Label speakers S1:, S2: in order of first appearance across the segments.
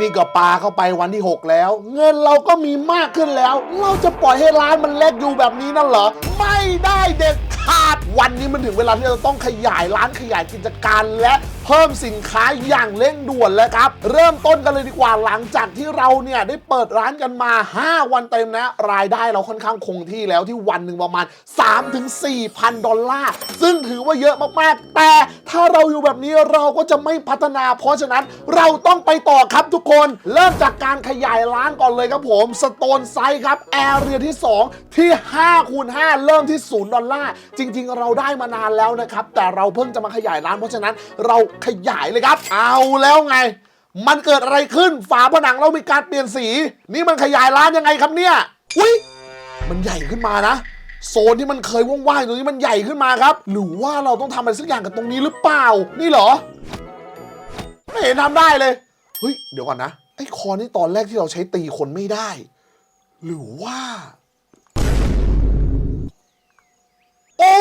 S1: นี่ก็ปาเข้าไปวันที่ 6 แล้ว เงินเราก็มีมากขึ้นแล้ว เราจะปล่อยให้ร้านมันเล็กอยู่แบบนี้นั่นเหรอ ไม่ได้เด็ดขาดวันนี้มันถึงเวลาที่เราต้องขยายร้านขยายกิจการและ เพิ่มสินค้าอย่างเร่งด่วนแล้วครับ เริ่มต้นกันเลยดีกว่าหลังจากที่เราเนี่ยได้เปิดร้านกันมา 5 วันเต็มนะ รายได้เราค่อนข้างคงที่แล้วที่วันหนึ่งประมาณ 3-4,000ดอลลาร์ ซึ่งถือว่าเยอะมากๆ แต่ถ้าเราอยู่แบบนี้เราก็จะไม่พัฒนา เพราะฉะนั้นเราต้องไปต่อครับทุกคน เริ่มจากการขยายร้านก่อนเลยครับผมสโตนไซส์ครับแอร์เรียที่ 2 ที่5คูณ5เริ่มที่ 0 ดอลลาร์ จริง ๆ เราได้มานานแล้วนะครับแต่เราเพิ่งจะมาขยายร้านเพราะฉะนั้นเราขยายเลยครับ เอาแล้วไง มันเกิดอะไรขึ้นฝาผนังเรามีการเปลี่ยนสี นี่มันขยายร้านยังไงครับเนี่ยอุ้ยมันใหญ่ขึ้นมานะ โซนที่มันเคยว่างๆตรงนี้มันใหญ่ขึ้นมาครับ หรือว่าเราต้องทำอะไรสักอย่างกับตรงนี้หรือเปล่า นี่เหรอ ไม่เห็นทำได้เลยเฮ้ยเดี๋ยวก่อนนะไอ้คอนี่ตอนแรกที่เราใช้ตีคนไม่ได้ หรือว่า โอ้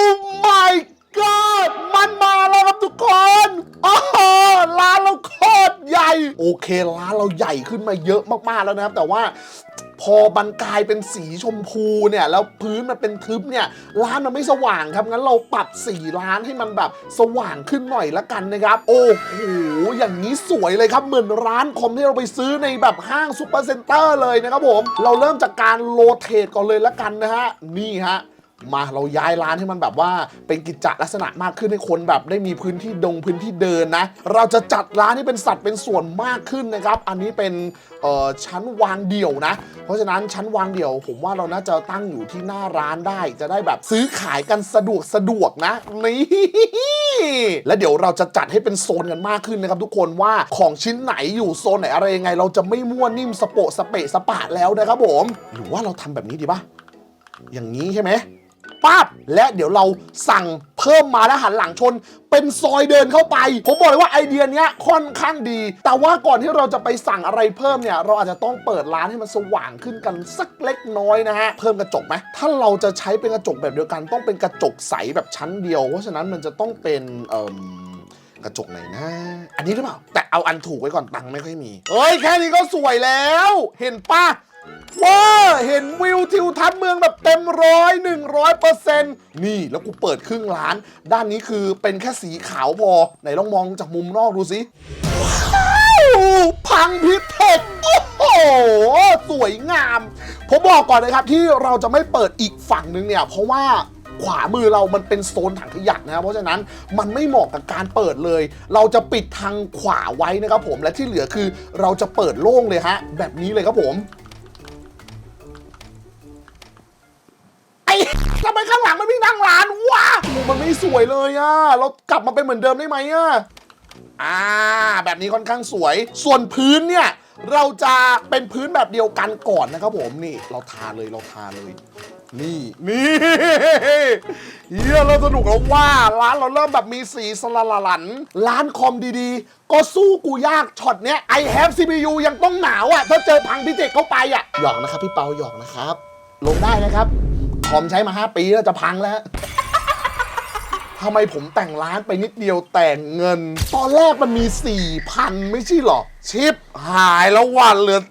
S1: my god มันมาแล้วครับทุกคนอ๋อร้านเราโคตรใหญ่ โอเคร้านเราใหญ่ขึ้นมาเยอะมากๆแล้วนะครับ แต่ว่าพอมันกลายเป็นสีชมพูเนี่ยแล้วพื้นมันเป็นทึบเนี่ยร้านมันไม่สว่างครับงั้นเราปรับสีร้านให้มันแบบสว่างขึ้นหน่อยละกันนะครับ โอ้โหอย่างนี้สวยเลยครับเหมือนร้านคอมที่เราไปซื้อในแบบห้างซูเปอร์เซ็นเตอร์เลยนะครับผม เราเริ่มจากการโรเตทก่อนเลยละกันนะฮะนี่ฮะ มาเราย้ายร้านให้มันแบบว่าเป็นกิจจลักษณะมากขึ้นให้คนแบบได้มีพื้นที่ดงพื้นที่เดินนะ เราจะจัดร้านให้เป็นสัดเป็นส่วนมากขึ้นนะครับ อันนี้เป็นชั้นวางเดี่ยวนะ เพราะฉะนั้นชั้นวางเดี่ยว ผมว่าเราน่าจะตั้งอยู่ที่หน้าร้านได้ จะได้แบบซื้อขายกันสะดวกสะดวกนะนี่แล้วเดี๋ยวเราจะจัดให้เป็นโซนกันมากขึ้นนะครับทุกคนว่าของชิ้นไหนอยู่โซนไหนอะไรยังไง เราจะไม่มั่วนิ่มสโปะสเปะสปะแล้วนะครับผม หรือว่าเราทำแบบนี้ดีปะอย่างนี้ใช่ไหม ปั๊บและเดี๋ยวเราสั่งเพิ่มมาแล้วหันหลังชน เป็นซอยเดินเข้าไป ผมบอกเลยว่าไอเดียนี้ค่อนข้างดี แต่ว่าก่อนที่เราจะไปสั่งอะไรเพิ่มเนี่ย เราอาจจะต้องเปิดร้านให้มันสว่างขึ้นกันสักเล็กน้อยนะฮะ เพิ่มกระจกไหมถ้าเราจะใช้เป็นกระจกแบบเดียวกันต้องเป็นกระจกใสแบบชั้นเดียว เพราะฉะนั้นมันจะต้องเป็นเอ่อกระจกไหนนะ อันนี้หรือเปล่า แต่เอาอันถูกไว้ก่อนตังค์ไม่ค่อยมี เอ้ย แค่นี้ก็สวยแล้ว เห็นปะ ว้าเห็นวิวทิวทัศน์เมืองแบบเต็มร้อยหนึ่งร้อยเปอร์เซ็นต์นี่แล้วกูเปิดครึ่งร้าน ด้านนี้คือเป็นแค่สีขาวพอ ไหนลองมองจากมุมนอกดูสิพังพิเศษโอ้โห สวยงาม ผมบอกก่อนนะครับที่เราจะไม่เปิดอีกฝั่งนึงเนี่ย เพราะว่าขวามือเรามันเป็นโซนถังขยะนะครับเพราะฉะนั้นมันไม่เหมาะกับการเปิดเลย เราจะปิดทางขวาไว้นะครับผมและที่เหลือคือเราจะเปิดโล่งเลยฮะแบบนี้เลยครับผม ทำไมข้างหลังมันวิ่งทางร้านวะโอ้มันไม่สวยเลยอะเรากลับมาเป็นเหมือนเดิมได้ไหมอะอ่า แบบนี้ค่อนข้างสวย ส่วนพื้นเนี่ย เราจะเป็นพื้นแบบเดียวกันก่อนนะครับผมนี่ เราทาเลยเราทาเลย นี่นี่เฮียเราสนุกแล้วว่า ร้านเราเริ่มแบบมีสีสละละหลันร้านคอมดีๆ ก็สู้กูยากช็อตเนี้ย I have CPU ยังต้องหนาวอะ ถ้าเจอพังพิเศษเข้าไปอะหยอกนะครับพี่เปาหยอกนะครับ ลงได้นะครับ คอมใช้มา 5 ปีแล้วจะพังแล้วทำไมผมแต่งร้านไปนิดเดียวแต่งเงิน ตอนแรกมันมี 4,000 ไม่ใช่หรอ ชิปหายแล้ววันเหลือ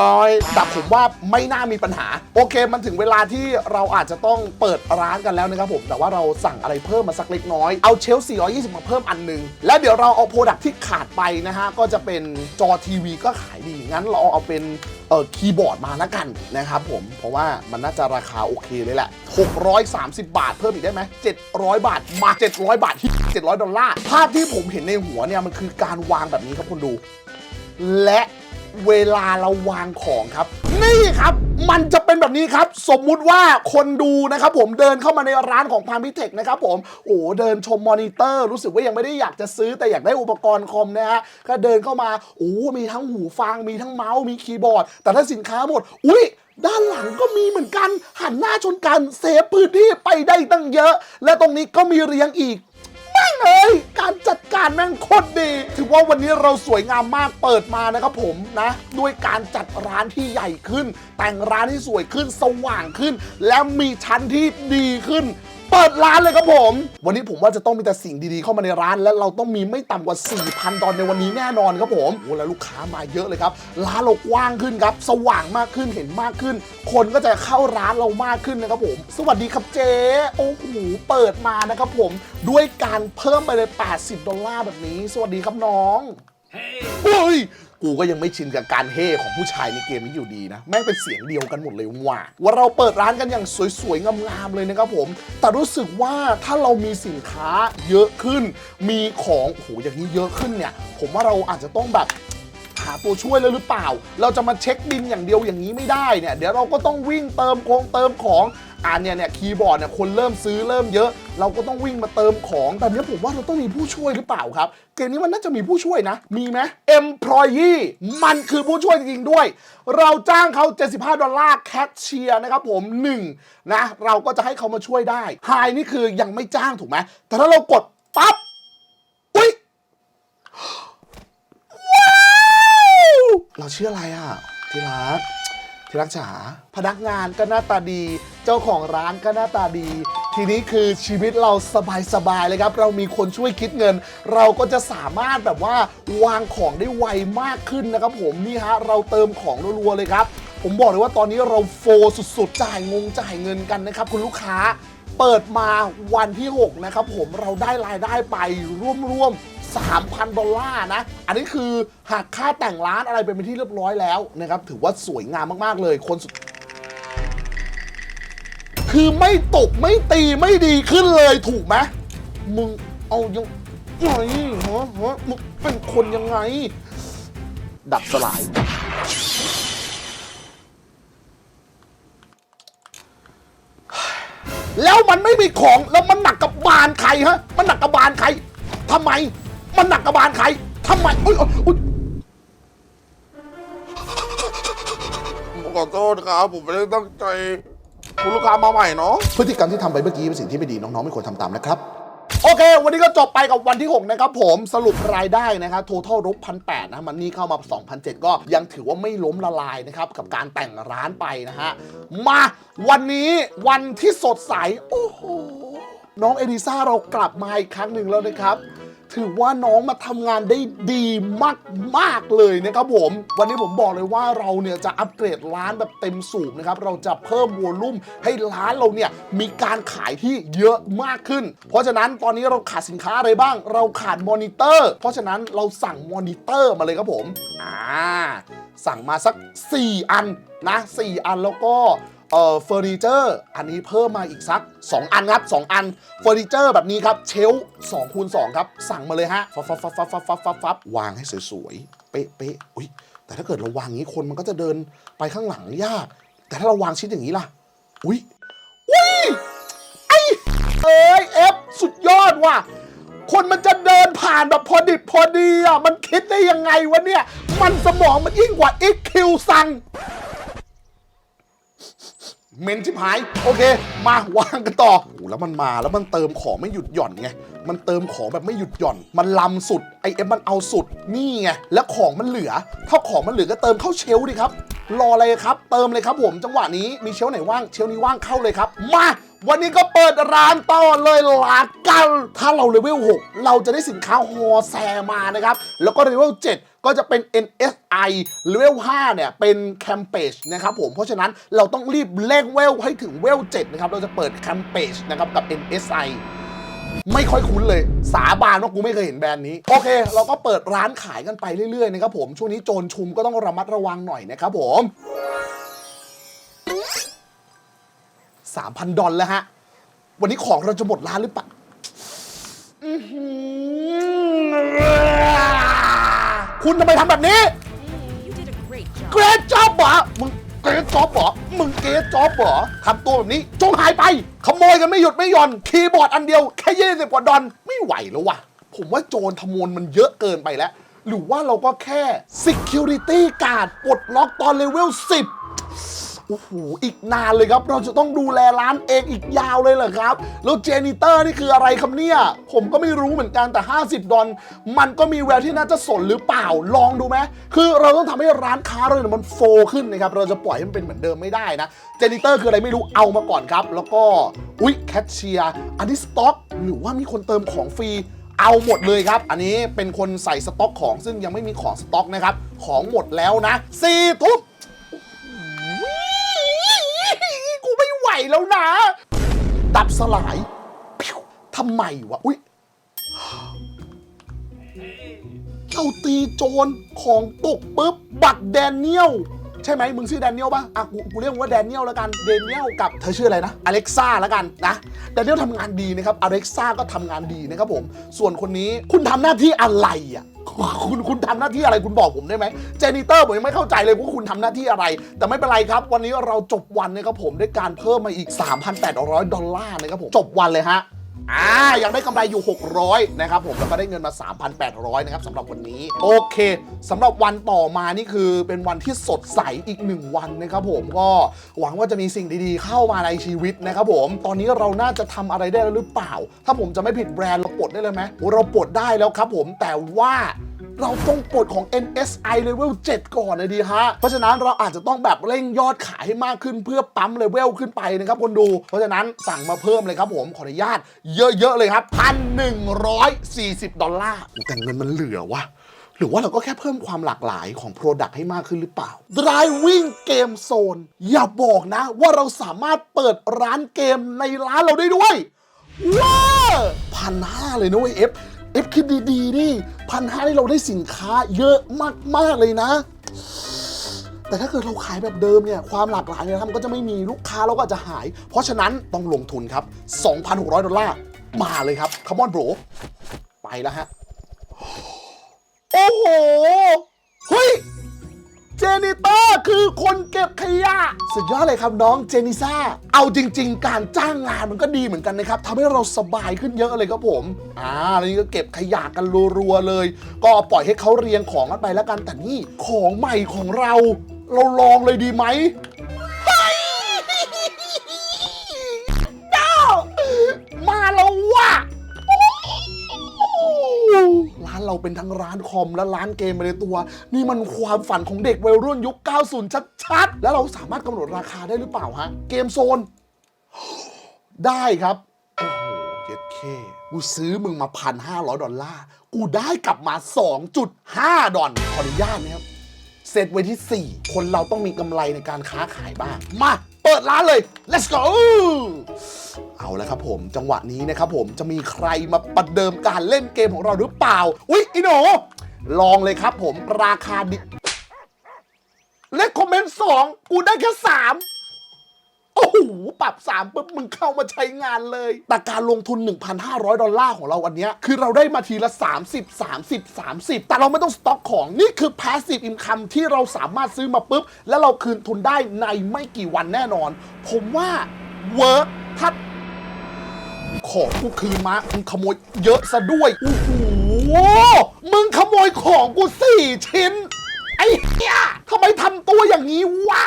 S1: 700 แต่ผมว่าไม่น่ามีปัญหา โอเคมันถึงเวลาที่เราอาจจะต้องเปิดร้านกันแล้วนะครับผม แต่ว่าเราสั่งอะไรเพิ่มมาสักเล็กน้อย เอาเชลฟ์420 มาเพิ่มอันหนึง แล้วเดี๋ยวเราเอาโปรดักที่ขาดไปนะฮะ ก็จะเป็นจอทีวีก็ขายดี งั้นเราเอาเป็นเออคีย์บอร์ดมาล้วกันนะครับผม เพราะว่ามันน่าจะราคาโอเคเลยแหละ 630 บาทเพิ่มอีกได้ไหม 700 บาท มา 700 บาทที่700 ดอลลาร์ ภาพที่ผมเห็นในหัวเนี่ยมันคือการวางแบบนี้ครับคุณดู และเวลาเราวางของครับ นี่ครับมันจะเป็นแบบนี้ครับ สมมุติว่าคนดูนะครับผมเดินเข้ามาในร้านของพามิเทคนะครับผมโอ้เดินชมมอนิเตอร์ รู้สึกว่ายังไม่ได้อยากจะซื้อแต่อยากได้อุปกรณ์คอมนะฮะก็เดินเข้ามาโอ้มีทั้งหูฟัง มีทั้งเมาส์มีคีย์บอร์ด แต่ถ้าสินค้าหมด อุ้ยด้านหลังก็มีเหมือนกัน หันหน้าชนกันเซฟพื้นที่ไปได้ตั้งเยอะ และตรงนี้ก็มีเรียงอีก แม่งเอ้ยการจัดการแม่งโคตรดี ถือว่าวันนี้เราสวยงามมากเปิดมานะครับผมนะ ด้วยการจัดร้านที่ใหญ่ขึ้น แต่งร้านที่สวยขึ้นสว่างขึ้น และมีชั้นที่ดีขึ้น เปิดร้านเลยครับผม วันนี้ผมว่าจะต้องมีแต่สิ่งดีๆเข้ามาในร้าน และเราต้องมีไม่ต่ำกว่า 4,000ดอลในวันนี้แน่นอนครับผมโอ้แล้วลูกค้ามาเยอะเลยครับ ร้านเรากว้างขึ้นครับ สว่างมากขึ้นเห็นมากขึ้น คนก็จะเข้าร้านเรามากขึ้นนะครับผม สวัสดีครับเจ๊โอ้โหเปิดมานะครับผมด้วยการเพิ่มไปเลย 80 ดอลลาร์แบบนี้ สวัสดีครับน้อง เฮ้ย กูก็ยังไม่ชินกับการเฮ่ของผู้ชายในเกมนี้อยู่ดีนะ แม่งเป็นเสียงเดียวกันหมดเลยว่ะว่าเราเปิดร้านกันอย่างสวยๆ งามๆ เลยนะครับผม แต่รู้สึกว่าถ้าเรามีสินค้าเยอะขึ้น มีของโอ้โหอย่างนี้เยอะขึ้นเนี่ย ผมว่าเราอาจจะต้องแบบหาตัวช่วยแล้วหรือเปล่า เราจะมาเช็คบินอย่างเดียวอย่างนี้ไม่ได้เนี่ย เดี๋ยวเราก็ต้องวิ่งเติมโครงเติมของ อ่านเนี่ยเนี่ยคีย์บอร์ดเนี่ยคนเริ่มซื้อเริ่มเยอะ เราก็ต้องวิ่งมาเติมของแต่เนี้ยผมว่าเราต้องมีผู้ช่วยหรือเปล่าครับ เกมนี้มันน่าจะมีผู้ช่วยนะ มีไหม employee มันคือผู้ช่วยจริงๆด้วย เราจ้างเขา 75 ดอลลาร์แคชเชียร์นะครับผม1นะเราก็จะให้เขามาช่วยได้ไฮนี่คือยังไม่จ้างถูกไหมแต่ถ้าเรากดปั๊บอุ๊ยว้าวเราเชื่ออะไรอะที่รัก รักจ๋าพนักงานก็หน้าตาดี เจ้าของร้านก็หน้าตาดี ทีนี้คือชีวิตเราสบายๆเลยครับ เรามีคนช่วยคิดเงิน เราก็จะสามารถแบบว่าวางของได้ไวมากขึ้นนะครับ ผมนี่ฮะเราเติมของรัวๆเลยครับ ผมบอกเลยว่าตอนนี้เราโฟสุดๆจ่ายงงจ่ายเงินกันนะครับ คุณลูกค้าเปิดมาวันที่ 6 นะครับผมเราได้รายได้ไปร่วมๆ 3,000 ดอลลาร์นะ อันนี้คือหักค่าแต่งร้านอะไรไปเป็นที่เรียบร้อยแล้วนะครับ ถือว่าสวยงามมาก ๆ เลย คนสุด คือไม่ตกไม่ตีไม่ดีขึ้นเลยถูกไหมมึงเอายังไงฮะฮะมึงเป็นคนยังไง ดับสลายแล้วมันไม่มีของแล้วมันหนักกับบานใครฮะ มันหนักกับบานใครทำไม มันหนักกับบานใครทำไมอุ๊ยอุ๊ยอุ๊ย
S2: ผมขอโทษครับผมไม่ได้ตั้งใจคุณลูกค้ามาใหม่เนาะ
S1: พฤติกรรมที่ทำไปเมื่อกี้เป็นสิ่งที่ไม่ดีน้องๆ ไม่ควรทำตามนะครับ โอเค วันนี้ก็จบไปกับวันที่ 6 นะครับผมสรุปรายได้นะครับ total ลบพันแนะมันนี่เข้ามา 2,007ก็ยังถือว่าไม่ล้มละลายนะครับ กับการแต่งร้านไปนะฮะ มาวันนี้วันที่สดใส โอ้โห น้องเอลิซ่าเรากลับมาอีกครั้งหนึ่งแล้วนะครับ ถือว่าน้องมาทำงานได้ดีมากมาก ๆ เลยนะครับผม วันนี้ผมบอกเลยว่าเราเนี่ยจะอัปเกรดร้านแบบเต็มสูบนะครับ เราจะเพิ่มวอลลุ่มให้ร้านเราเนี่ยมีการขายที่เยอะมากขึ้น เพราะฉะนั้นตอนนี้เราขาดสินค้าอะไรบ้าง เราขาดมอนิเตอร์ เพราะฉะนั้นเราสั่งมอนิเตอร์มาเลยครับผม อ่า สั่งมาสัก 4 อันนะ 4 อันแล้วก็ เอ่อเฟอร์นิเจอร์อันนี้เพิ่มมาอีกสัก 2 อันครับ 2 อันเฟอร์นิเจอร์แบบนี้ครับ เชลสองคูณสองครับ สั่งมาเลยฮะฟับฟับฟับฟับฟับฟับฟับวางให้สวยๆ เป๊ะเป๊ะอุ้ยแต่ถ้าเกิดเราวางอย่างนี้คนมันก็จะเดินไปข้างหลังยาก แต่ถ้าเราวางชิ้นอย่างนี้ล่ะ อุ้ยอุ้ยไอเอ้เอฟสุดยอดว่ะคนมันจะเดินผ่านแบบพอดิบพอดีอะมันคิดได้ยังไงวะเนี่ย มันสมองมันยิ่งกว่า IQ สั่ง เมนชิบหาย โอเค มาวางกันต่อโอ้แล้วมันมาแล้วมันเติมของไม่หยุดหย่อนไง มันเติมของแบบไม่หยุดหย่อน มันลำสุด ไอเอ็มมันเอาสุด นี่ไง แล้วของมันเหลือ ถ้าของมันเหลือก็เติมเข้าเชลฟ์ดิครับ รออะไรครับ เติมเลยครับผม จังหวะนี้ มีเชลฟ์ไหนว่าง เชลฟ์นี้ว่างเข้าเลยครับ มา วันนี้ก็เปิดร้านต่อเลยหลากันถ้าเราเลเวล6เราจะได้สินค้าฮอแซมานะครับ แล้วก็เลเวล7ก็จะเป็น NSI เลเวล5เนี่ย เป็นแคมเปจนะครับผม เพราะฉะนั้นเราต้องรีบเร่งเวลให้ถึงเวล7นะครับ เราจะเปิดแคมเปจนะครับกับ NSI ไม่ค่อยคุ้นเลย สาบานว่ากูไม่เคยเห็นแบรนด์นี้ โอเค เราก็เปิดร้านขายกันไปเรื่อยๆนะครับผม ช่วงนี้โจรชุมก็ต้องระมัดระวังหน่อยนะครับผม 3,000 ดอลแล้วฮะ วันนี้ของเราจะหมดร้านหรือเปล่าคุณทำไมทำแบบนี้ เกรดจอบเหรอมึงเกรดจอบเหรอมึงเกรดจอบเหรอทำตัวแบบนี้ จงหายไป ขโมยกันไม่หยุดไม่หย่อน คีย์บอร์ดอันเดียว แค่ยี่สิบกว่าดอลไม่ไหวแล้ววะผมว่าโจรขโมยมันเยอะเกินไปแล้ว หรือว่าเราก็แค่ Security Guard ปลดล็อกตอนเลเวล10 โอ้โหอีกนานเลยครับ เราจะต้องดูแลร้านเองอีกยาวเลยเหรอครับแล้วเจนิเตอร์นี่คืออะไรครับเนี่ย ผมก็ไม่รู้เหมือนกันแต่ 50 ดอลมันก็มีแววที่น่าจะสนหรือเปล่าลองดูไหมคือเราต้องทำให้ร้านค้าเราเนี่ยมันโฟขึ้นนะครับเราจะปล่อยให้มันเป็นเหมือนเดิมไม่ได้นะเจนิเตอร์คืออะไรไม่รู้เอามาก่อนครับ แล้วก็อุ๊ยแคชเชียร์อันนี้สต็อกหรือว่ามีคนเติมของฟรีเอาหมดเลยครับ อันนี้เป็นคนใส่สต็อกของซึ่งยังไม่มีของสต็อกนะครับ ของหมดแล้วนะสี่ทุ่ ม่แล้วนะ ดับสลายพิวทำไมวะ อุ๊ยเอาตีโจรของตกปุ๊บ บัตรแดเนียล ใช่ไหมมึงชื่อแดเนียลป่ะอะกูกูเรียกมึงว่าแดเนียลแล้วกันแดเนียลกับเธอชื่ออะไรนะอเล็กซ่าแล้วกันนะแดเนียลทำงานดีนะครับอเล็กซ่าก็ทำงานดีนะครับผม ส่วนคนนี้คุณทำหน้าที่อะไรอะคุณคุณทำหน้าที่อะไรคุณบอกผมได้ไหมเจนิเตอร์ผมยังไม่เข้าใจเลยว่าคุณทำหน้าที่อะไร แต่ไม่เป็นไรครับ วันนี้เราจบวันนะครับผมด้วยการเพิ่มมาอีก 3,800 ดอลลาร์นะครับผมจบวันเลยฮะ อ่ายังได้กำไรอยู่ 600 นะครับผม แล้วก็ได้เงินมา 3,800 นะครับสำหรับวันนี้ โอเคสำหรับวันต่อมานี่คือเป็นวันที่สดใสอีกหนึ่งวันนะครับผมก็หวังว่าจะมีสิ่งดีๆ เข้ามาในชีวิตนะครับผม ตอนนี้เราน่าจะทำอะไรได้แล้วหรือเปล่า ถ้าผมจะไม่ผิดแบรนด์เราปลดได้เลยไหมโอ้เราปลดได้แล้วครับผมแต่ว่า เราต้องปลดของ NSI Level 7 ก่อนนะดีฮะ เพราะฉะนั้นเราอาจจะต้องแบบเร่งยอดขายให้มากขึ้นเพื่อปั๊มเลเวลขึ้นไปนะครับคนดู เพราะฉะนั้นสั่งมาเพิ่มเลยครับผมขออนุญาต เยอะ ๆ เลยครับ1,140ดอลลาร์แต่เงินมันเหลือวะหรือว่าเราก็แค่เพิ่มความหลากหลายของ Product ให้มากขึ้นหรือเปล่า Driving Game Zone อย่าบอกนะว่าเราสามารถเปิดร้านเกมในร้านเราได้ด้วยว้าพันห้าเลยนะเว้ยเอฟ เอฟคิดดีๆดิพันห้าที่เราได้สินค้าเยอะมาก ๆ เลยนะ แต่ถ้าเกิดเราขายแบบเดิมเนี่ย ความหลากหลายเนี่ยมันก็จะไม่มีลูกค้าเราก็อาจจะหาย เพราะฉะนั้นต้องลงทุนครับ 2,600 ดอลลาร์มาเลยครับคาร์มอนโบรไปแล้วฮะ โอ้โห เฮ้ย เจนิเตอร์คือคนเก็บขยะ สุดยอดเลยครับน้องเจนิซ่า เอาจริง ๆ การจ้างงานมันก็ดีเหมือนกันนะครับทำให้เราสบายขึ้นเยอะเลยครับผมอ่าแล้วนี่ก็เก็บขยะกันรัวๆเลย ก็ปล่อยให้เขาเรียงของกันไปแล้วกันแต่นี่ของใหม่ของเรา เราลองเลยดีไหม เราเป็นทั้งร้านคอมและร้านเกมไปในตัว นี่มันความฝันของเด็กวัยรุ่นยุค 90 ชัดๆ แล้วเราสามารถกำหนดราคาได้หรือเปล่าฮะ เกมโซน ได้ครับ โอ้โหเย็ดเคกูซื้อมึงมาพันห้าร้อยดอลลาร์ กูได้กลับมา 2.5 ดอลขออนุญาตนะครับเซตไว้ที่ 4 คนเราต้องมีกำไรในการค้าขายบ้าง มา เปิดร้านเลย let's go เอาแล้วครับผมจังหวะนี้นะครับผมจะมีใครมาประเดิมการเล่นเกมของเราหรือเปล่า อุ๊ยอีโนลองเลยครับผมราคาดิเลคคอมเมนต์สองกูได้แค่สาม โอ้โห ปรับ3ปุ๊บมึงเข้ามาใช้งานเลย แต่การลงทุน 1,500 ดอลลาร์ของเราวันนี้ คือเราได้มาทีละ 30 30 30 แต่เราไม่ต้องสต็อกของ นี่คือ passive income ที่เราสามารถซื้อมาปุ๊บ แล้วเราคืนทุนได้ในไม่กี่วันแน่นอน ผมว่าเวิร์กถ้าของกูคืนมามึงขโมยเยอะซะด้วย โอ้โห มึงขโมยของกูสี่ชิ้น ไอ้เหี้ยทำไมทำตัวอย่างนี้วะ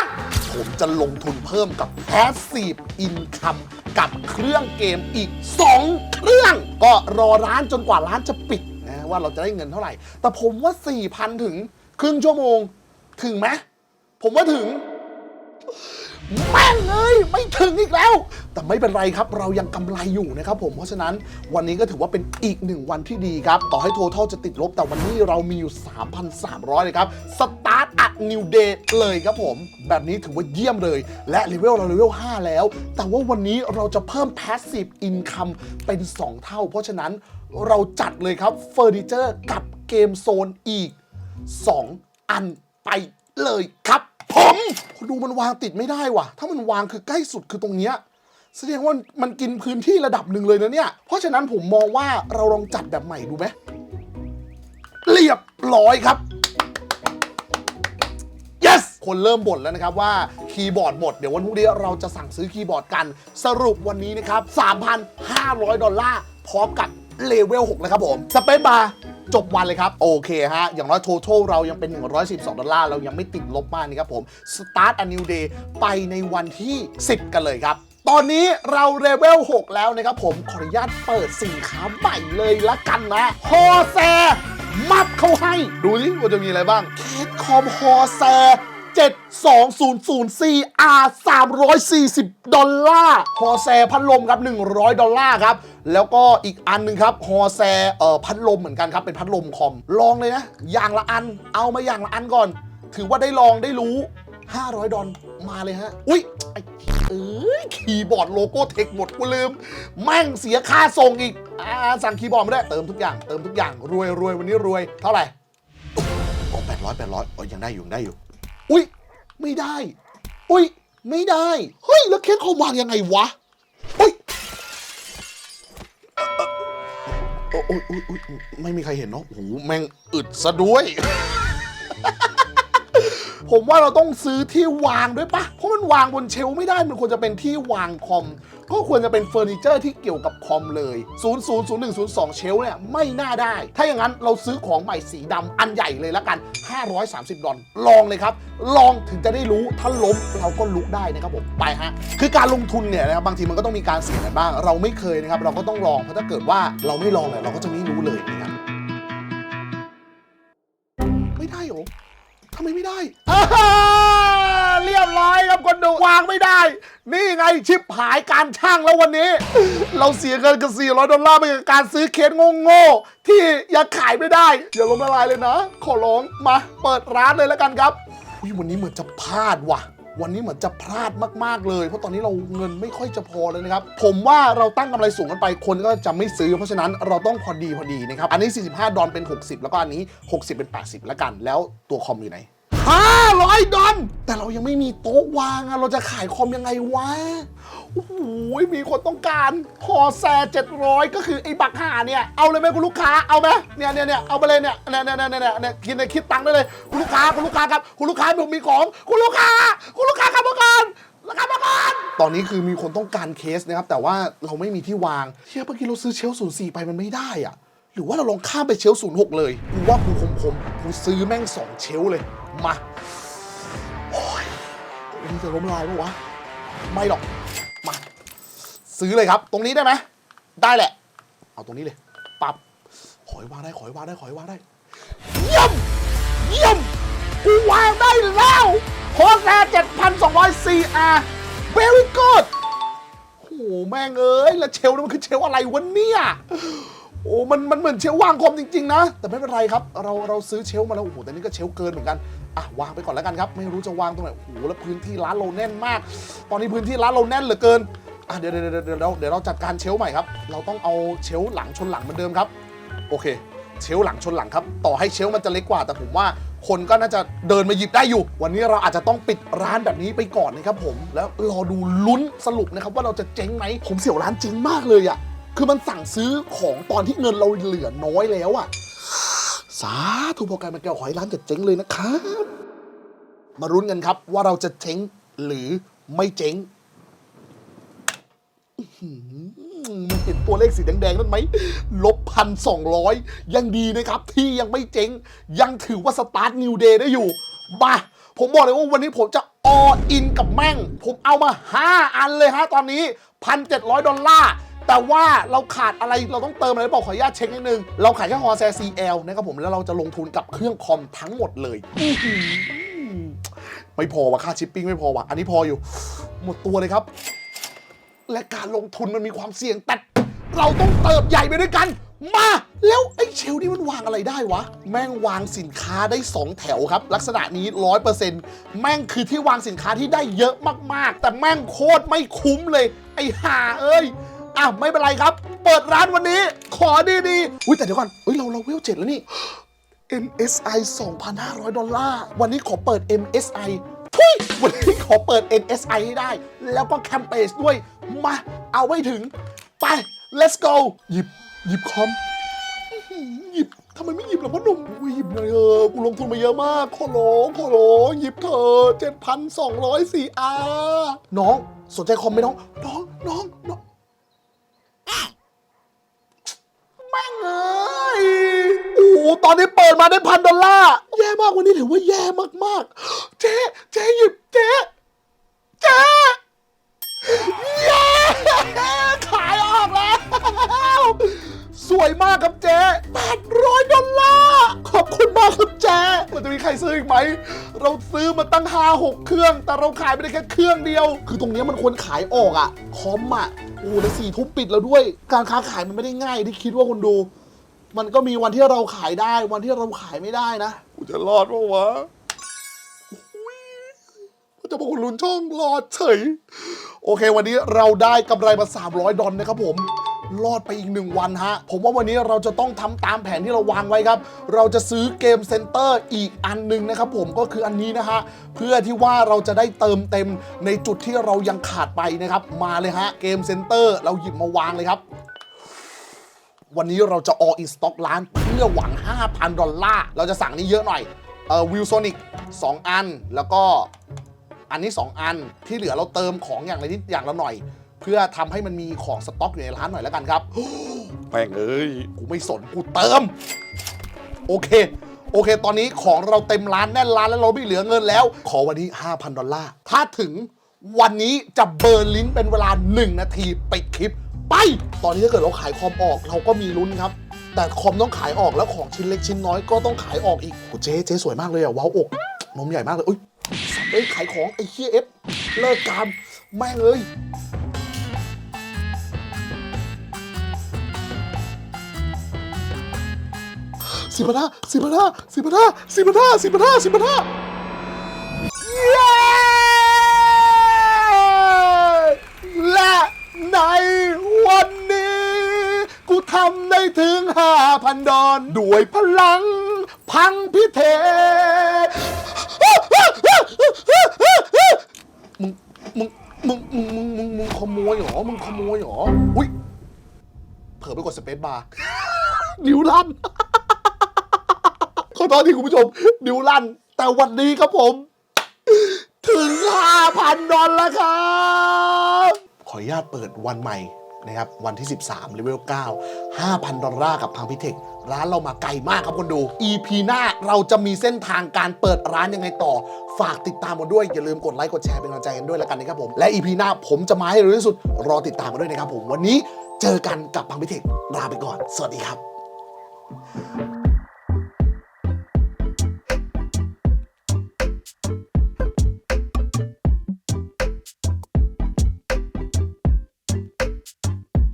S1: ผมจะลงทุนเพิ่มกับ Passive Income กับเครื่องเกมอีก 2 เครื่อง ก็รอร้านจนกว่าร้านจะปิดนะว่าเราจะได้เงินเท่าไหร่ แต่ผมว่า 4,000 ถึงครึ่งชั่วโมง ถึงไหมผมว่าถึง แม่งเลยไม่ถึงอีกแล้ว แต่ไม่เป็นไรครับเรายังกำไรอยู่นะครับผมเพราะฉะนั้นวันนี้ก็ถือว่าเป็นอีกหนึ่งวันที่ดีครับต่อให้โท a l จะติดลบ แต่วันนี้เรามีอยู่ 3,300 เลยครับสตาร์ทอัดนิวเดย์เลยครับผม แบบนี้ถือว่าเยี่ยมเลย และเลเวลเราเลเวล5แล้ว แต่ว่าวันนี้เราจะเพิ่ม Passive Income เป็น 2 เท่า เพราะฉะนั้นเราจัดเลยครับเฟอร์นิเจอร์กับเกมโซนอีก 2 อันไปเลยครับ ผมดูมันวางติดไม่ได้ว่ะ ถ้ามันวางคือใกล้สุดคือตรงเนี้ย แสดงว่ามันกินพื้นที่ระดับหนึ่งเลยนะเนี่ย เพราะฉะนั้นผมมองว่าเราลองจัดแบบใหม่ดูไหมเรียบร้อยครับ yes คนเริ่มบ่นแล้วนะครับว่าคีย์บอร์ดหมด เดี๋ยววันพรุ่งนี้เราจะสั่งซื้อคีย์บอร์ดกัน สรุปวันนี้นะครับ 3,500 ดอลลาร์ พร้อมกับเลเวล6แล้วครับผม สเปซบาร์จบวันเลยครับ โอเคฮะ อย่างน้อย total เรายังเป็น 112 ดอลลาร์ เรายังไม่ติดลบมากนี่ครับผม start a new day ไปในวันที่ 10 กันเลยครับ ตอนนี้เราเลเวล 6 แล้วนะครับผมขออนุญาตเปิดสินค้าใหม่เลยละกันนะฮอแซมับเข้าให้ ดูสิว่าจะมีอะไรบ้างเคสคอมฮอแซ 72004R 340 ดอลลาร์ฮอแซพัดลมครับ 100 ดอลลาร์ครับ แล้วก็อีกอันหนึ่งครับฮอแซเอ่อพัดลมเหมือนกันครับ เป็นพัดลมคอม ลองเลยนะ อย่างละอัน เอามาอย่างละอันก่อน ถือว่าได้ลองได้รู้ 500 ดอลมาเลยฮะ อุ๊ยไอ้ เอ้ยคีย์บอร์ดโลโก้เทคหมดกูลืม แม่งเสียค่าส่งอีกอ่าสั่งคีย์บอร์ดไม่ได้เติมทุกอย่างเติมทุกอย่างรวยรวยวันนี้รวยเท่าไหร่โอ้แปดร้อยแปดร้อยโอ้ยังได้อยู่ยังได้อยู่ อุ้ยไม่ได้ อุ้ยไม่ได้เฮ้ยแล้วเคสคอมวางยังไงวะอุ้ยเออโอ้ยโอ้ยโอ้ยไม่มีใครเห็นเนาะโอ้โหแม่งอึดซะด้วย ผมว่าเราต้องซื้อที่วางด้วยปะเพราะ มันวางบนเชลไม่ได้มันควรจะเป็นที่วางคอม ก็ควรจะเป็นเฟอร์นิเจอร์ที่เกี่ยวกับคอมเลย 0 0 0 1 0 2 เชลเนี่ยไม่น่าได้ ถ้าอย่างนั้นเราซื้อของใหม่สีดำอันใหญ่เลยละกัน 530 ดอลลองเลยครับ ลองถึงจะได้รู้ถ้าล้มเราก็ลุกได้นะครับผมไปฮะคือการลงทุนเนี่ยนะครับบางทีมันก็ต้องมีการเสี่ยงกันบ้าง เราไม่เคยนะครับเราก็ต้องลองเพราะถ้าเกิดว่าเราไม่ลองเนี่ยเราก็จะไม่รู้เลยนะครับไม่ได้หรอทำไมไม่ได้อ่า ยบร้อยครับคนดูวางไม่ได้ นี่ไงชิปหายการช่างแล้ววันนี้ เราเสียเงินกัน400ดอลลาร์ไปกับการซื้อเคสโง่ๆที่ยังขายไม่ได้อย่าล้มละลายเลยนะ ขอร้องมาเปิดร้านเลยแล้วกันครับอุ๊ยวันนี้เหมือนจะพลาดว่ะ วันนี้เหมือนจะพลาดมากๆเลย เพราะตอนนี้เราเงินไม่ค่อยจะพอเลยนะครับ ผมว่าเราตั้งกำไรสูงกันไปคนก็จะไม่ซื้อ เพราะฉะนั้นเราต้องพอดีพอดีนะครับ อันนี้ 45 ดอลเป็น 60 แล้วก็อันนี้ 60 เป็น 80 แล้วกัน แล้วตัวคอมอยู่ไหน 500ดอลแต่เรายังไม่มีโต๊ะวางอะเราจะขายคอมยังไงวะโอ้โหมีคนต้องการฮอแซ700ก็คือไอ้บักหาเนี่ย เอาเลยไหมคุณลูกค้าเอาไหมเนี่ยเนี่ยเนี่ยเอาไปเลยเนี่ยเนี่ยเนี่ยเนี่ยเนี่ยเนี่ยคิดเนี่ยคิดตังค์ได้เลยคุณลูกค้าคุณลูกค้าครับคุณลูกค้าผมมีของคุณลูกค้า คุณลูกค้าครับมาก่อนราคามาก่อนตอนนี้คือมีคนต้องการเคสนะครับแต่ว่าเราไม่มีที่วางเฮียเมื่อกี้เราซื้อเชลฟ์04ไปมันไม่ได้อะ หรือว่าเราลองข้ามไปเชลฟ์06เลยกูว่ากูคมคมกูซื้อแม่งสองเชลฟ์เลย มาโอ้ยวันนี้จะล้มลายปะวะ ไม่หรอก มา ซื้อเลยครับ ตรงนี้ได้ไหมได้แหละ เอาตรงนี้เลยปับขอให้วางได้ขอให้วางได้ขอให้วางได้เยี่ยมเยี่ยมกูวางได้แล้วโคแซ7,200 CR very good โอ้โหแม่งเอ้ย แล้วเชลนี่มันคือเชลอะไรวะเนี่ย โอ้มันมันเหมือนเชลวางคมจริง ๆ นะ แต่ไม่เป็นไรครับ เราเราซื้อเชลมาแล้วโอ้โหแต่นี่ก็เชลเกินเหมือนกันอะวางไปก่อนแล้วกันครับ ไม่รู้จะวางตรงไหนโอ้โหแล้วพื้นที่ร้านเราแน่นมาก ตอนนี้พื้นที่ร้านเราแน่นเหลือเกินอะเดี๋ยวเดี๋ยวเดี๋ยวเดี๋ยวเดี๋ยวเราจัดการเชลใหม่ครับ เราต้องเอาเชลหลังชนหลังเหมือนเดิมครับ โอเค เชลหลังชนหลังครับ ต่อให้เชลมันจะเล็กกว่า แต่ผมว่าคนก็น่าจะเดินมาหยิบได้อยู่ วันนี้เราอาจจะต้องปิดร้านแบบนี้ไปก่อนนะครับผมแล้วรอดูลุ้นสรุปนะครับว่าเราจะเจ๊งไหมผมเสียวร้านเจ๊งมากเลยอะ่ะ คือมันสั่งซื้อของตอนที่เงินเราเหลือน้อยแล้วอะสาธุพอกรมาแก้วขอให้ร้านจะเจ๊งเลยนะครับ มารุ้นกันครับว่าเราจะเจ๊งหรือไม่เจ๊งมมันเห็นตัวเลขสีแดงๆนั่นไหมลบพันสองร้อยยังดีนะครับ ที่ยังไม่เจ๊ง ยังถือว่าสตาร์ทนิวเดย์ได้อยู่บ้าผมบอกเลยว่าวันนี้ผมจะออินกับแม่ง ผมเอามา 5 อันเลยฮะตอนนี้ 1,700 ดอลลาร์ แต่ว่าเราขาดอะไรเราต้องเติมอะไรบอกขออนุญาตเช็คนิดนึง เราขายแค่ฮอแซ CL นะครับผมแล้วเราจะลงทุนกับเครื่องคอมทั้งหมดเลยอื้อหือไม่พอว่ะค่าชิปปิ้งไม่พอว่ะอันนี้พออยู่ หมดตัวเลยครับ และการลงทุนมันมีความเสี่ยงแต่เราต้องเติบใหญ่ไปด้วยกัน มา แล้วไอ้เชลนี่มันวางอะไรได้วะ แม่งวางสินค้าได้ 2 แถวครับ ลักษณะนี้100%แม่งคือที่วางสินค้าที่ได้เยอะมากๆ แต่แม่งโคตรไม่คุ้มเลย ไอ้ห่าเอ้ย อะไม่เป็นไรครับ เปิดร้านวันนี้ ขอดีๆอุ้ยแต่เดี๋ยวก่อนเฮ้ยเราเราเวลเจ็ดแล้วนี่ MSI 2,500 ดอลลาร์ วันนี้ขอเปิด MSI ทุยวันนี้ขอเปิด NSI ให้ได้ แล้วก็แคมเปญด้วย มา เอาไว้ถึง ไป let's go หยิบ หยิบคอม หยิบทำไมไม่หยิบล่ะพ่อหนุ่มอุ๊ยหยิบเลยเออกูลงทุนมาเยอะมาก ขอร้องขอร้องหยิบเถอะ7,204 R น้อง สนใจคอมไหมน้อง น้อง น้องน้อง แม่งเอ้ยโอ้โหตอนนี้เปิดมาได้พันดอลลาร์แย่มากวันนี้ถือว่าแย่มากๆ เจ๊เจ๊หยิบเจ๊เจ๊เย้ขายออกแล้ว สวยมากครับเจ๊800ดอลลาร์ขอบคุณมากครับเจ๊มันจะมีใครซื้ออีกไหม เราซื้อมาตั้ง5 6เครื่อง แต่เราขายไม่ได้แค่เครื่องเดียว คือตรงเนี้ยมันควรขายออกอะคอมอะ โอ้โหแล้วสี่ทุ่มปิดแล้วด้วย การค้าขายมันไม่ได้ง่ายที่คิดว่าคุณดู มันก็มีวันที่เราขายได้ วันที่เราขายไม่ได้นะ
S2: กูจะรอดปะวะ
S1: ก็จะบอกคุณลุนช่องรอดเฉย โอเค วันนี้เราได้กำไรมา 300 ดอลนะครับผม รอดไปอีกหนึ่งวันฮะ ผมว่าวันนี้เราจะต้องทำตามแผนที่เราวางไว้ครับ เราจะซื้อเกมเซ็นเตอร์อีกอันหนึ่งนะครับผมก็คืออันนี้นะฮะ เพื่อที่ว่าเราจะได้เติมเต็มในจุดที่เรายังขาดไปนะครับ มาเลยฮะ เกมเซ็นเตอร์เราหยิบมาวางเลยครับวันนี้เราจะ all in stock ร้านเพื่อหวัง 5,000 ดอลลาร์ เราจะสั่งนี้เยอะหน่อย เอ่อวิลโซนิก2อัน แล้วก็อันนี้ 2 อัน ที่เหลือเราเติมของอย่างละนิดอย่างละหน่อย เพื่อทำให้มันมีของสต็อกอยู่ในร้านหน่อยแล้วกันครับ
S2: แม่งเอ้ย
S1: กูไม่สนกูเติม โอเค โอเค ตอนนี้ของเราเต็มร้านแน่นร้านแล้วเราไม่เหลือเงินแล้ว ขอวันนี้ 5,000 ดอลลาร์ถ้าถึงวันนี้จะเบอร์ลินเป็นเวลา 1 นาทีปิดคลิป ไป ตอนนี้ถ้าเกิดเราขายคอมออกเราก็มีลุ้นครับ แต่คอมต้องขายออกแล้วของชิ้นเล็กชิ้นน้อยก็ต้องขายออกอีกโอ้เจ๊เจ๊สวยมากเลยอะว้าวอกนมใหญ่มากเลยอุ้ยสัตว์เอ้ยขายของไอ้เฮียเอฟเลิกการแม่งเลย สิบพันห้าสิบพันห้าสิบพันห้าสิบพันห้าสิบพันห้าสิบพันห้าและในวันนี้ กูทำได้ถึงห้าพันดอนด้วยพลังพังพิเทมึง มึง มึง มึง มึง มึง มึงขโมยเหรอ มึงขโมยเหรอ อุ้ย เผลอไปกดสเปซบาร์ นิ้วลั่น โทษที่คุณผู้ชมนิ้วลั่น แต่วันนี้ครับผม ถึง 5,000 ดอลลาร์ครับ ขออนุญาตเปิดวันใหม่นะครับ วันที่ 13เลเวล9 5,000 ดอลลาร์กับพังพิเทค ร้านเรามาไกลมากครับคนดู EP หน้าเราจะมีเส้นทางการเปิดร้านยังไงต่อ ฝากติดตามกันด้วย อย่าลืมกดไลค์ กดแชร์เป็นกำลังใจกันด้วยแล้วกันนะครับผม และ EP หน้าผมจะมาให้เร็วที่สุด รอติดตามกันด้วยนะครับผม วันนี้เจอกันกับพังพิเทค ลาไปก่อน สวัสดีครับ